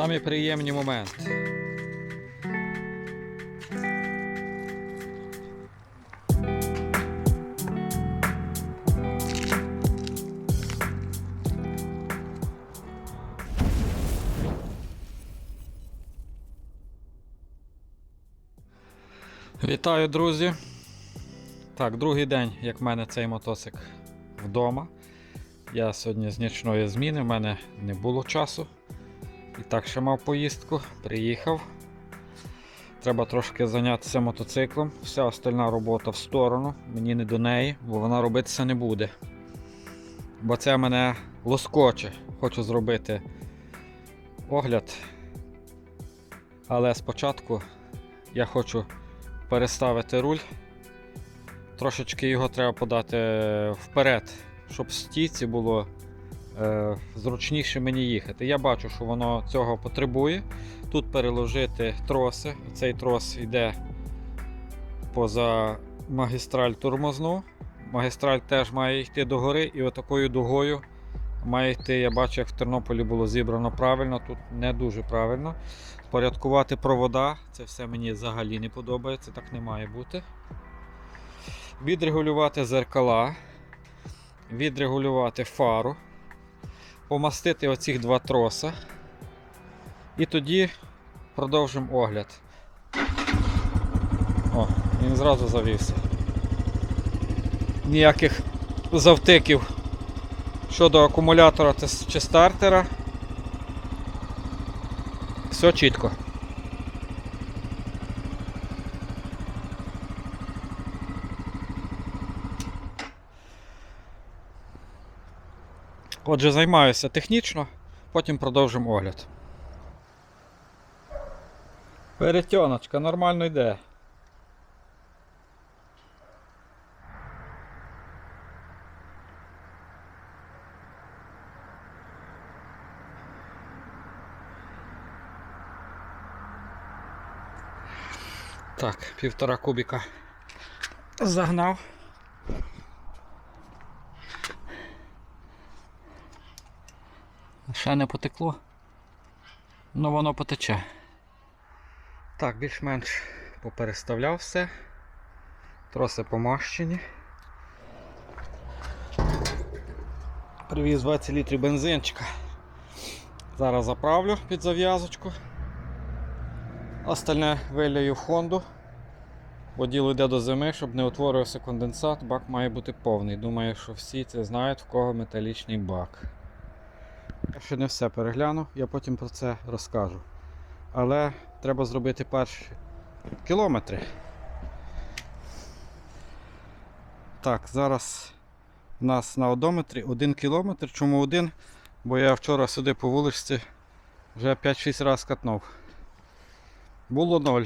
Самі приємні моменти. Вітаю, друзі! Так, другий день, як в мене цей мотоцик вдома. Я сьогодні з нічної зміни, в мене не було часу. І так ще мав поїздку, приїхав. Треба трошки зайнятися мотоциклом. Вся остальна робота в сторону, мені не до неї, бо вона робитися не буде. Бо це мене лоскоче. Хочу зробити огляд. Але спочатку я хочу переставити руль. Трошечки його треба подати вперед, щоб в стійці було зручніше мені їхати. Я бачу, що воно цього потребує. Тут переложити троси. Цей трос йде поза магістраль тормозну. Магістраль теж має йти догори, і отакою дугою має йти. Я бачу, як в Тернополі було зібрано правильно, тут не дуже правильно. Порядкувати провода, це все мені взагалі не подобається, так не має бути. Відрегулювати зеркала, відрегулювати фару, помастити оці два троса. І тоді продовжимо огляд. О, він зразу завівся. Ніяких завтиків щодо акумулятора чи стартера. Все чітко. Отже, займаюся технічно, потім продовжимо огляд. Перетяночка нормально йде. Так, півтора кубіка загнав. Ще не потекло, але воно потече. Так, більш-менш попереставляв все. Троси помащені. Привіз 20 літрів бензинчика. Зараз заправлю під зав'язочку. Остальне вилію в Хонду. Бо діло йде до зими, щоб не утворився конденсат, бак має бути повний. Думаю, що всі це знають, в кого металічний бак. Я ще не все перегляну, я потім про це розкажу. Але треба зробити перші кілометри. Так, зараз у нас на одометрі 1 кілометр. Чому один? Бо я вчора сюди по вуличці вже 5-6 разів катнув. Було 0.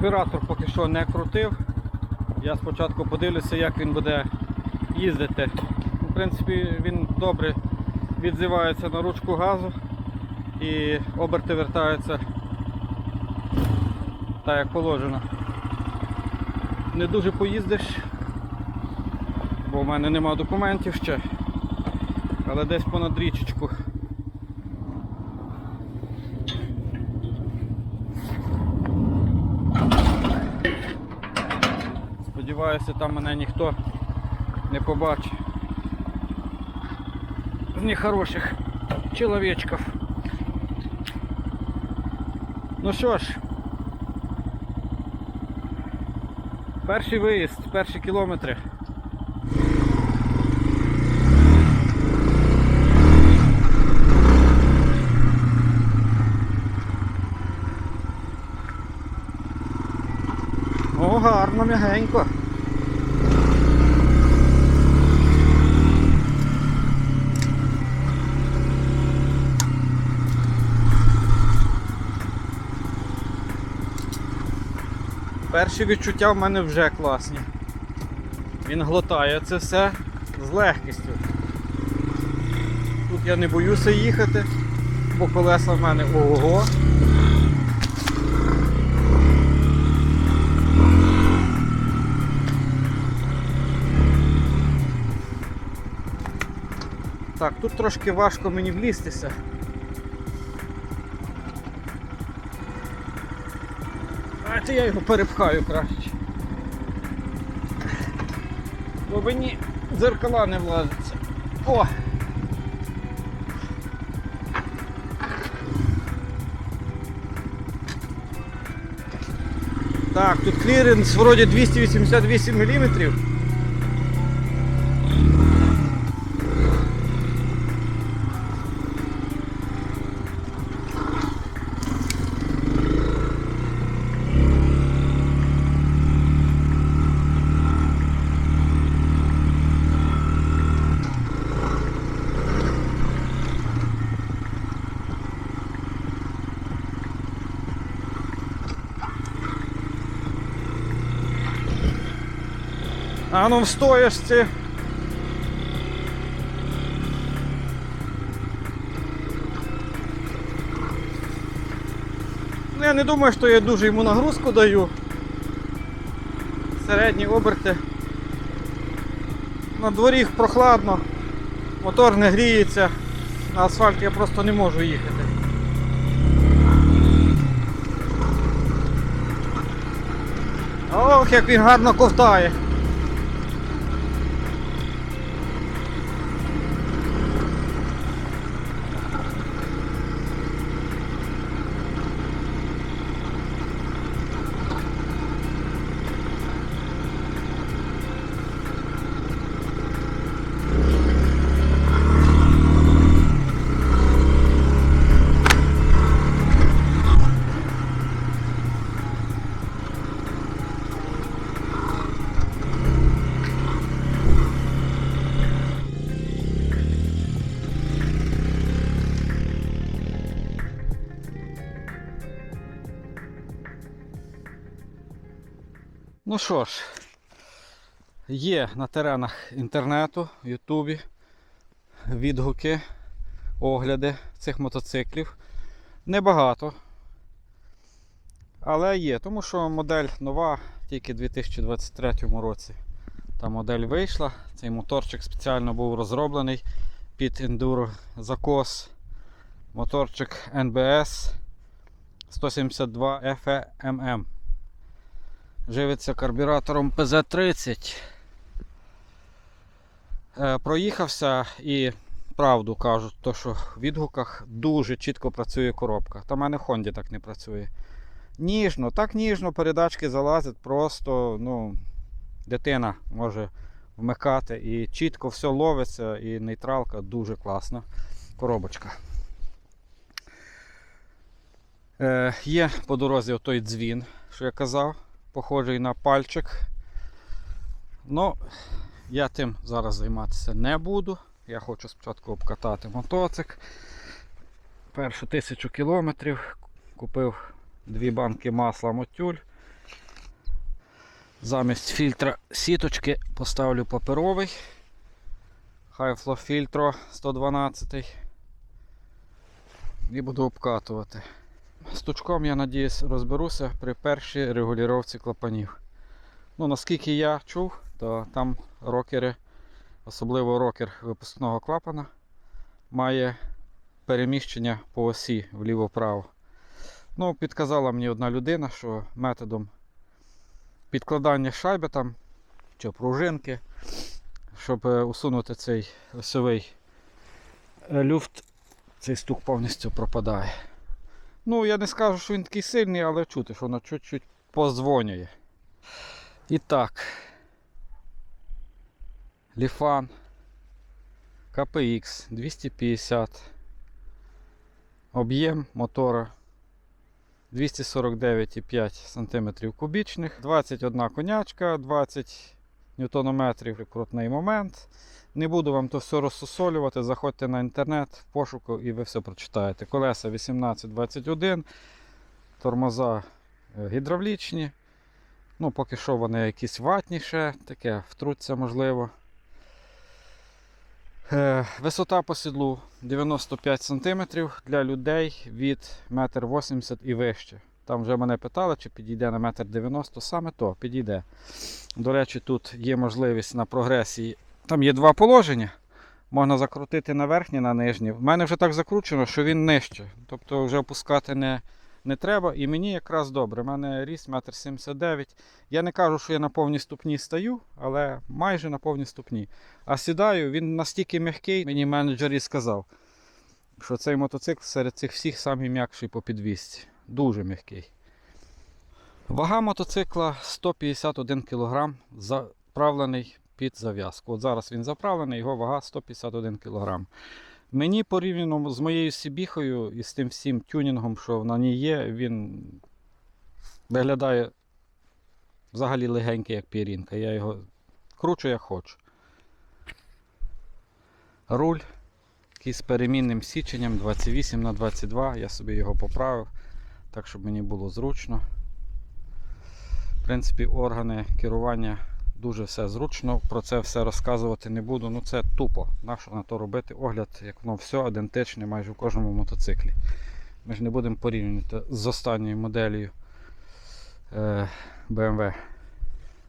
Карбюратор поки що не крутив. Я спочатку подивлюся, як він буде їздити. В принципі, він добре відзивається на ручку газу і оберти вертаються так, як положено. Не дуже поїздиш, бо в мене нема документів ще, але десь понад річечку. Сподіваюся, там мене ніхто не побачить. З нехороших чоловічків. Ну що ж, перший виїзд, перші кілометри. О, гарно, м'ягенько. перші відчуття в мене вже класні. Він глотає це все з легкістю. Тут я не боюся їхати, бо колеса в мене ого. Так, тут трошки важко мені влізтися. Давайте я його перепхаю краще. Бо мені дзеркала не влазиться. О! Так, тут кліренс вроді 288 мм. А ну. Ну, я не думаю, що я дуже йому нагрузку даю. Середні оберти. На дворі прохладно, мотор не гріється, на асфальт я просто не можу їхати. Ох, як він гарно ковтає. Ну що ж, є на теренах інтернету, Ютубі відгуки, огляди цих мотоциклів. Небагато. Але є, тому що модель нова, тільки у 2023 році. Та модель вийшла. Цей моторчик спеціально був розроблений під ендуро закос. Моторчик NBS 172 FMM живиться карбюратором PZ30. Е, проїхався і правду кажуть, то що в відгуках дуже чітко працює коробка. Та в мене в Хонді так не працює. Ніжно, так ніжно передачки залазять, просто ну, дитина може вмикати і чітко все ловиться, і нейтралка дуже класна коробочка. Е, є по дорозі отой дзвін, що я казав похожий на пальчик. Ну, я тим зараз займатися не буду. Я хочу спочатку обкатати мотоцик. Першу тисячу кілометрів купив дві банки масла мотюль. Замість фільтра сіточки поставлю паперовий. Highflow Filtro 112 і буду обкатувати. З тучком, я надіюсь, розберуся при першій регулювання клапанів. Ну, наскільки я чув, то там рокери, особливо рокер випускного клапана, має переміщення по осі вліво-вправо. Ну, підказала мені одна людина, що методом підкладання шайби там, чи пружинки, щоб е, усунути цей осьовий е, люфт, цей стук повністю пропадає. Ну, я не скажу, що він такий сильний, але чути, що воно чуть-чуть позвонює. І так. Ліфан KPX 250. Об'єм мотора 249,5 см кубічних, 21 конячка, 20 ньютонометрів крутний момент. Не буду вам то все розсусолювати, заходьте на інтернет в пошуку і ви все прочитаєте. Колеса 18-21, тормоза е, гідравлічні. Ну, Поки що вони якісь ватніше, таке втруться можливо. Е, Висота по сідлу 95 см для людей від 1,80 м і вище. Там вже мене питали, чи підійде на 1,90 м, саме то підійде. До речі, тут є можливість на прогресії там є два положення. Можна закрутити на верхні, на нижні. В мене вже так закручено, що він нижче. Тобто вже опускати не, не треба. І мені якраз добре. У мене ріст 1,79 м. Я не кажу, що я на повній ступні стою, але майже на повній ступні. А сідаю, він настільки м'який, мені менеджер і сказав, що цей мотоцикл серед цих всіх самий м'якший по підвісці. Дуже м'який. Вага мотоцикла 151 кг, заправлений під зав'язку. От зараз він заправлений, його вага 151 кг. Мені порівняно з моєю Сібіхою і з тим всім тюнінгом, що на ній є, він виглядає взагалі легенький, як пірінка. Я його кручу як хочу. Руль який перемінним січенням 28 на 22 я собі його поправив, так щоб мені було зручно. В принципі, органи керування дуже все зручно. Про це все розказувати не буду. Ну це тупо. Нащо на то робити огляд, як воно все ідентичне майже в кожному мотоциклі. Ми ж не будемо порівнювати з останньою моделлю е, BMW.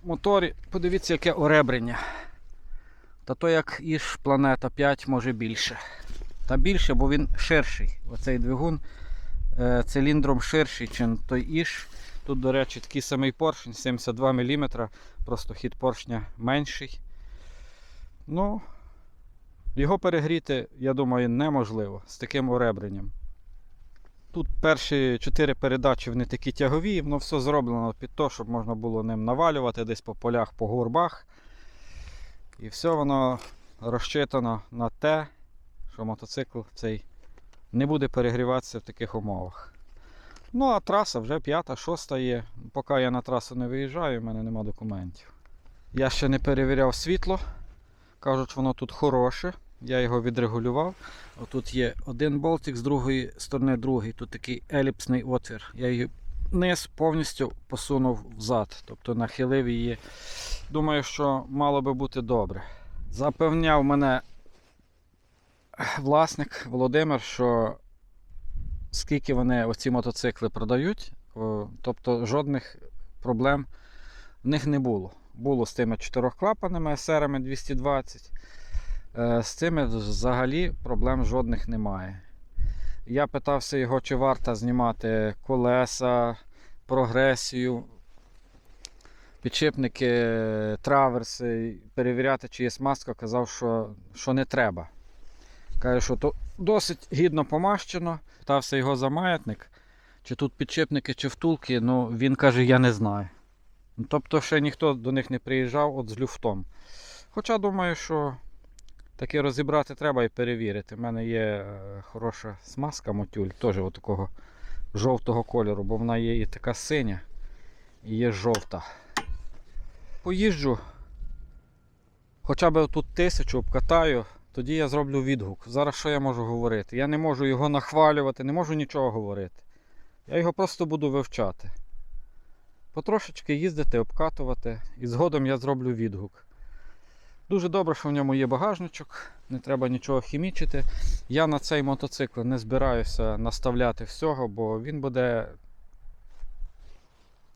Моторі, подивіться, яке оребрення. Та то як Іж Планета 5 може більше. Та більше, бо він ширший. Оцей двигун циліндром ширший, ніж той Іж. Тут, до речі, такий самий поршень 72 мм, просто хід поршня менший. Ну, його перегріти, я думаю, неможливо з таким оребренням. Тут перші 4 передачі вони такі тягові, воно все зроблено під те, щоб можна було ним навалювати десь по полях, по горбах. І все воно розчитано на те, що мотоцикл цей не буде перегріватися в таких умовах. Ну, а траса вже п'ята, шоста є. Поки я на трасу не виїжджаю, в мене нема документів. Я ще не перевіряв світло. Кажуть, воно тут хороше. Я його відрегулював. Отут є один болтик, з другої сторони другий. Тут такий еліпсний отвір. Я її низ повністю посунув взад, тобто нахилив її. Думаю, що мало би бути добре. Запевняв мене власник Володимир, що скільки вони оці мотоцикли продають, тобто жодних проблем в них не було. Було з тими чотирьохклапаними SR 220. Е, З цими взагалі проблем жодних немає. Я питався його, чи варто знімати колеса, прогресію, підшипники, траверси, перевіряти, чи є смазка, казав, що, що не треба. Каже, що то досить гідно помащено. Питався його за маятник, чи тут підшипники, чи втулки, ну він каже, я не знаю. Ну, Тобто ще ніхто до них не приїжджав от з люфтом. Хоча думаю, що таке розібрати треба і перевірити. У мене є е, хороша смазка мотюль, теж такого жовтого кольору, бо вона є і така синя, і є жовта. Поїжджу, хоча б тут тисячу обкатаю, тоді я зроблю відгук. Зараз що я можу говорити? Я не можу його нахвалювати, не можу нічого говорити. Я його просто буду вивчати. Потрошечки їздити, обкатувати, і згодом я зроблю відгук. Дуже добре, що в ньому є багажничок, не треба нічого хімічити. Я на цей мотоцикл не збираюся наставляти всього, бо він буде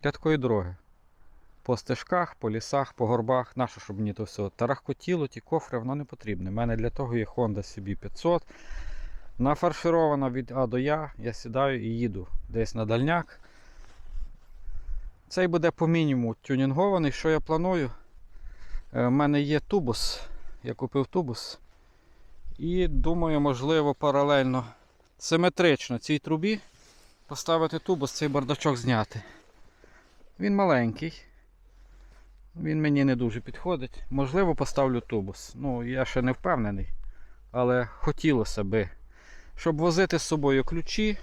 для такої дороги. По стежках, по лісах, по горбах. Нащо, щоб мені то все тарахкотіло, ті кофри, воно не потрібне. У мене для того є Honda CB500. Нафарширована від А до Я. Я сідаю і їду десь на дальняк. Цей буде по мінімуму тюнінгований. Що я планую? У мене є тубус. Я купив тубус. І думаю, можливо, паралельно симетрично цій трубі поставити тубус, цей бардачок зняти. Він маленький. Він мені не дуже підходить. Можливо, поставлю тубус. Ну, я ще не впевнений. Але хотілося би, щоб возити з собою ключі,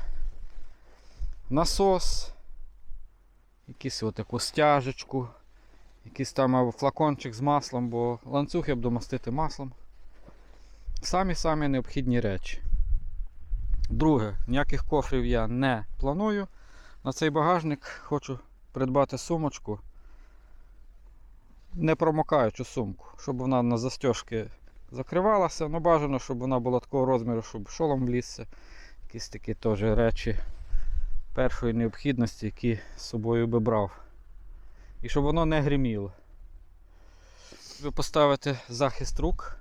насос, якусь отаку стяжечку, якийсь там флакончик з маслом, бо ланцюг я буду мастити маслом. Самі-самі необхідні речі. Друге, ніяких кофрів я не планую. На цей багажник хочу придбати сумочку. Не промокаючу сумку, щоб вона на застежки закривалася. Ну бажано, щоб вона була такого розміру, щоб шолом влізся. Якісь такі теж речі першої необхідності, які з собою би брав. І щоб воно не гриміло. Ви поставите захист рук.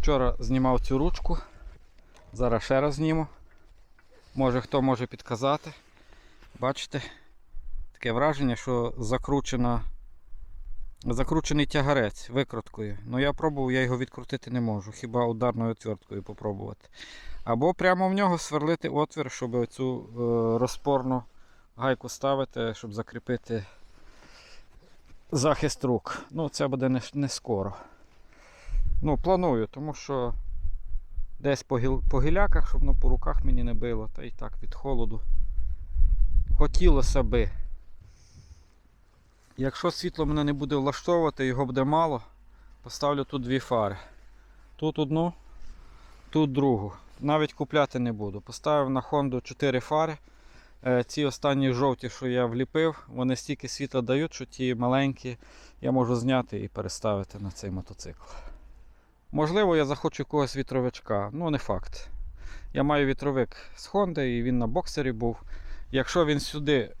Вчора знімав цю ручку. Зараз ще раз зніму. Може хто може підказати. Бачите? Таке враження, що закручена, закручений тягарець викруткою. Ну я пробував, я його відкрутити не можу. Хіба ударною отверткою попробувати. Або прямо в нього сверлити отвір, щоб цю е, розпорну гайку ставити, щоб закріпити захист рук. Ну, це буде не, не скоро. Ну, планую, тому що десь по, гіл, по гіляках, щоб ну, по руках мені не било, та і так від холоду. Хотілося би. Якщо світло мене не буде влаштовувати, його буде мало, поставлю тут дві фари. Тут одну, тут другу. Навіть купляти не буду. Поставив на Honda 4 фари. Е, Ці останні жовті, що я вліпив, вони стільки світла дають, що ті маленькі я можу зняти і переставити на цей мотоцикл. Можливо, я захочу якогось вітровичка, ну не факт. Я маю вітровик з Honda і він на боксері був. Якщо він сюди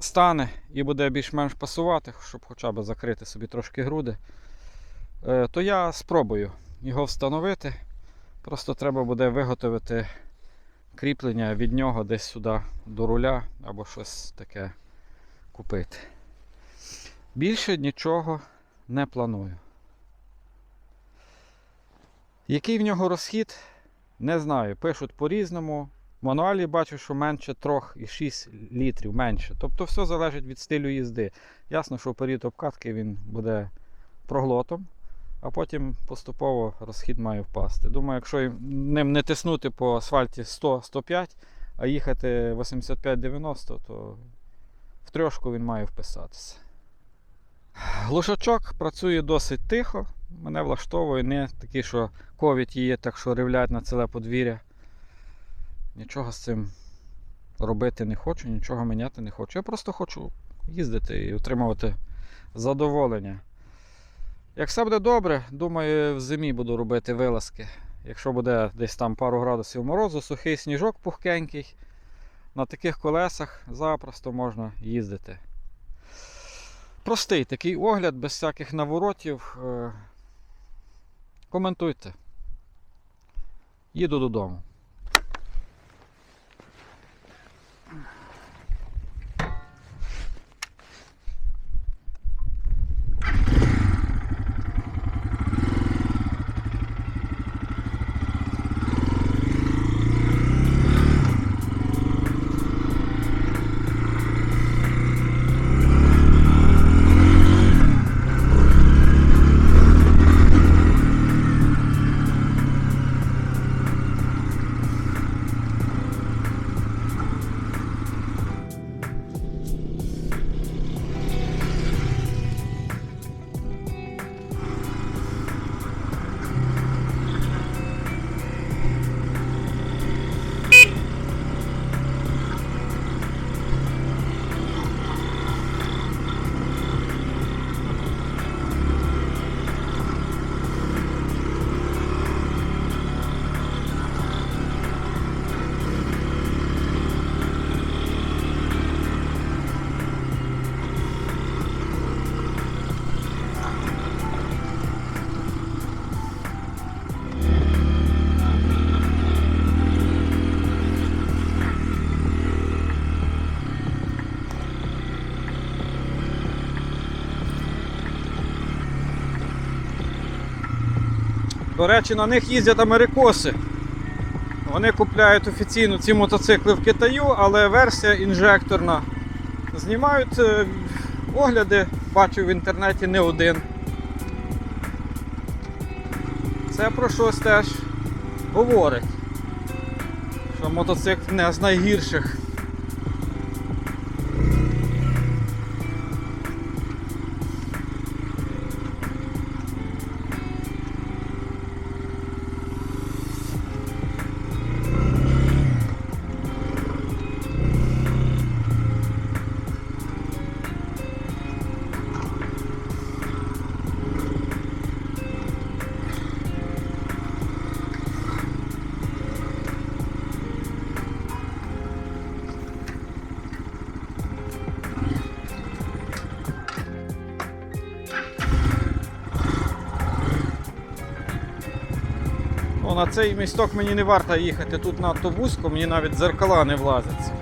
стане і буде більш-менш пасувати, щоб хоча б закрити собі трошки груди, е, то я спробую його встановити. Просто треба буде виготовити кріплення від нього десь сюди до руля або щось таке купити. Більше нічого не планую. Який в нього розхід, не знаю. Пишуть по-різному. В мануалі бачу, що менше 3,6 літрів менше. Тобто все залежить від стилю їзди. Ясно, що період обкатки він буде проглотом, а потім поступово розхід має впасти. Думаю, якщо ним не тиснути по асфальті 100-105, а їхати 85-90, то в трьошку він має вписатися. Глушачок працює досить тихо, мене влаштовує, не такий, що ковід є, так що ревлять на ціле подвір'я. Нічого з цим робити не хочу, нічого міняти не хочу. Я просто хочу їздити і отримувати задоволення. Як все буде добре, думаю, в зимі буду робити вилазки. Якщо буде десь там пару градусів морозу, сухий сніжок пухкенький, на таких колесах запросто можна їздити. Простий такий огляд, без всяких наворотів. Е, Коментуйте. Їду додому. До речі, на них їздять америкоси. Вони купляють офіційно ці мотоцикли в Китаю, але версія інжекторна. Знімають е, огляди, бачу в інтернеті не один. Це про щось теж говорить. Що мотоцикл не з найгірших. Ну, на цей місток мені не варто їхати, тут надто вузько, мені навіть зеркала не влазиться.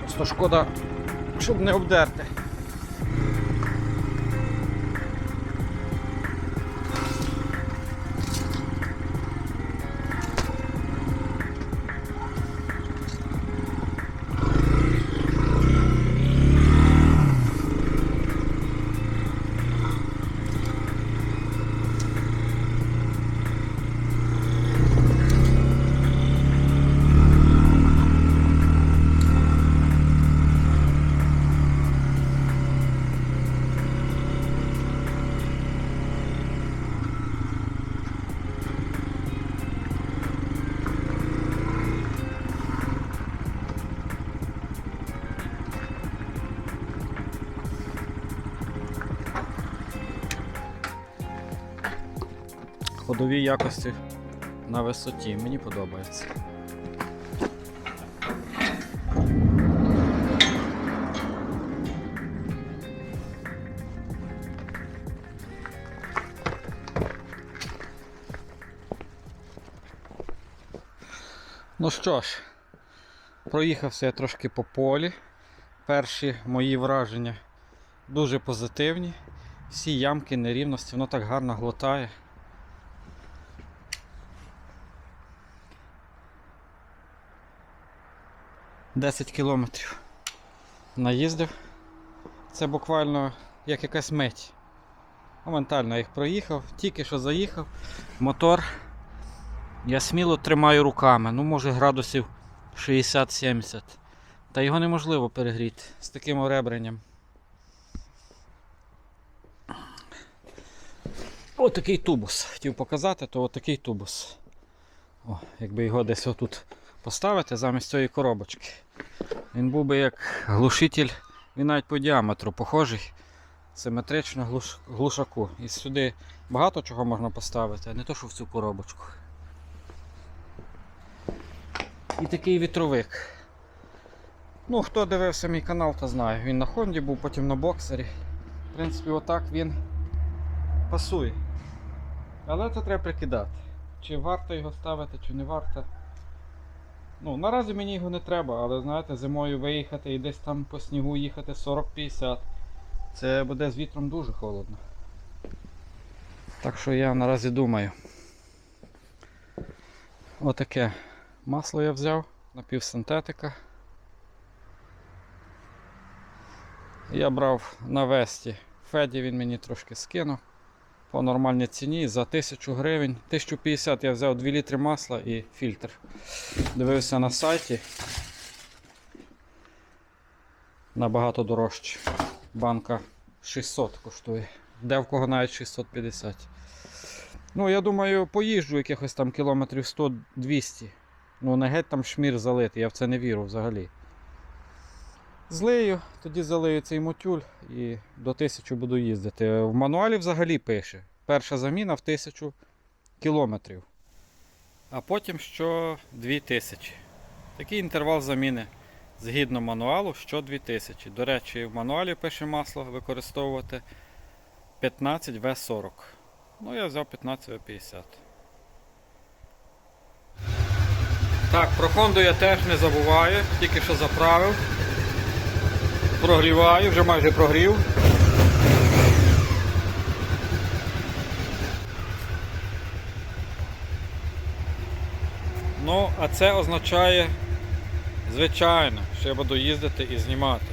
Просто шкода, щоб не обдерти. Ходові якості на висоті. Мені подобається. Ну що ж, проїхався я трошки по полі. Перші мої враження дуже позитивні. Всі ямки, нерівності, воно так гарно глотає. Десять кілометрів наїздив. Це буквально як якась мить. Моментально їх проїхав, тільки що заїхав, мотор. Я сміло тримаю руками, ну може градусів 60-70. Та його неможливо перегріти з таким оребренням. Отакий тубус. Хотів показати, то отакий тубус. О, якби його десь отут поставити замість цієї коробочки. Він був би як глушитель, він навіть по діаметру похожий. Симетрично глуш, глушаку. І сюди багато чого можна поставити, а не то, що в цю коробочку. І такий вітровик. Ну, хто дивився мій канал, то знає. Він на Хонді був, потім на боксері. В принципі, отак він пасує. Але це треба прикидати. Чи варто його ставити, чи не варто. Ну, наразі мені його не треба, але знаєте, зимою виїхати і десь там по снігу їхати 40-50. Це буде з вітром дуже холодно. Так що я наразі думаю. Отаке масло я взяв, напівсинтетика. Я брав на весті. Феді він мені трошки скинув по нормальній ціні за 1000 гривень. 1050 я взяв 2 літри масла і фільтр. Дивився на сайті. Набагато дорожче. Банка 600 коштує. Де в кого навіть 650. Ну, я думаю, поїжджу якихось там кілометрів 100-200. Ну, не геть там шмір залитий, я в це не вірю взагалі. Злию, тоді залию цей мотюль і до 1000 буду їздити. В мануалі взагалі пише. Перша заміна в 1000 кілометрів. А потім що 2000. Такий інтервал заміни згідно мануалу, що 2000. До речі, в мануалі пише масло використовувати 15В40. Ну, я взяв 15В50. Так, про Хонду я теж не забуваю, тільки що заправив. Прогріваю, вже майже прогрів. Ну, а це означає, звичайно, що я буду їздити і знімати.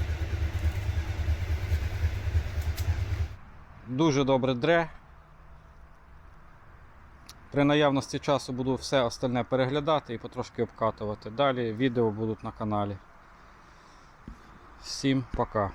Дуже добре дре. При наявності часу буду все остальне переглядати і потрошки обкатувати. Далі відео будуть на каналі. Всім пока.